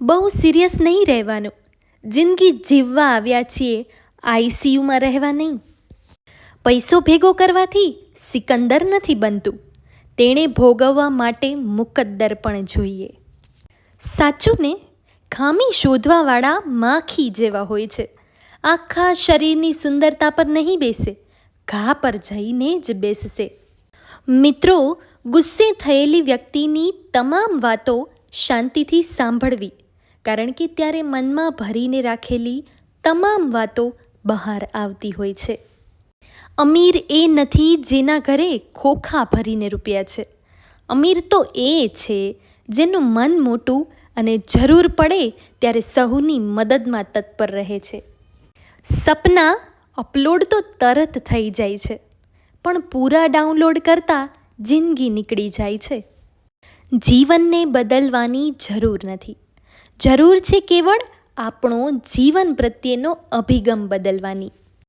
બહુ સિરિયસ નહીં રહેવાનું. જિંદગી જીવવા આવ્યા છીએ. આઈસીયુમાં રહેવા નહીં. પૈસો ભેગો કરવાથી સિકંદર નથી બનતું. તેણે ભોગવવા માટે મુકદ્દર પણ જોઈએ. સાચું ને? ખામી શોધવાવાળા માખી જેવા હોય છે. આખા શરીરની સુંદરતા પર નહીં બેસે. ઘા પર જઈને જ બેસશે. મિત્રો, ગુસ્સે થયેલી વ્યક્તિની તમામ વાતો શાંતિથી સાંભળવી. કારણ કે ત્યારે મનમાં ભરીને રાખેલી તમામ વાતો બહાર આવતી હોય છે. અમીર એ નથી જેના ઘરે ખોખા ભરીને રૂપિયા છે. અમીર તો એ છે જેનું મન મોટું અને જરૂર પડે ત્યારે સહુની મદદમાં તત્પર રહે છે. સપના અપલોડ તો તરત થઈ જાય છે, પણ પૂરા ડાઉનલોડ કરતાં જિંદગી નીકળી જાય છે. જીવનને બદલવાની જરૂર નથી. જરૂર છે કેવળ આપણો જીવન પ્રત્યેનો અભિગમ બદલવાની.